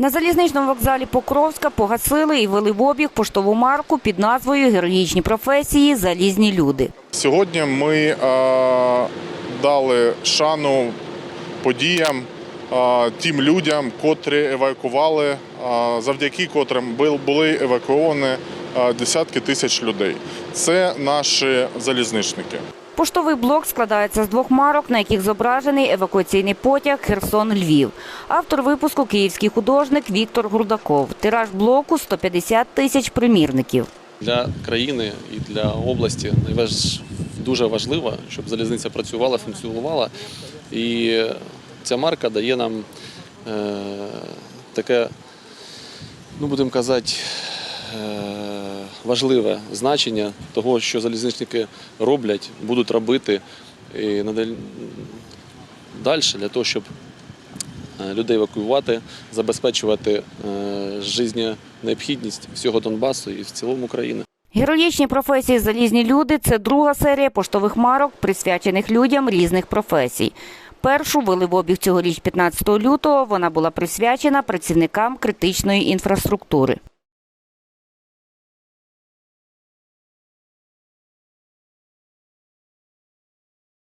На залізничному вокзалі Покровська погасили і ввели в обіг поштову марку під назвою Героїчні професії Залізні люди. Сьогодні ми е, дали шану подіям е, тим людям, котрі евакували, е, завдяки котрим були евакуовані десятки тисяч людей. Це наші залізничники. Поштовий блок складається з двох марок, на яких зображений евакуаційний потяг Херсон-Львів. Автор випуску київський художник Віктор Грудаков. Тираж блоку 150 тисяч примірників. Для країни і для області дуже важливо, щоб залізниця працювала, функціонувала. І ця марка дає нам е, таке, ну будемо казати, е, важливе значення того, що залізничники роблять, будуть робити і далі для того, щоб е, людей евакуювати, забезпечувати е, життєнеобхідність всього Донбасу і в цілому України. Героїчні професії Залізні люди це друга серія поштових марок, присвячених людям різних професій. Першу вели в обіг цьогоріч 15 лютого. Вона була присвячена працівникам критичної інфраструктури.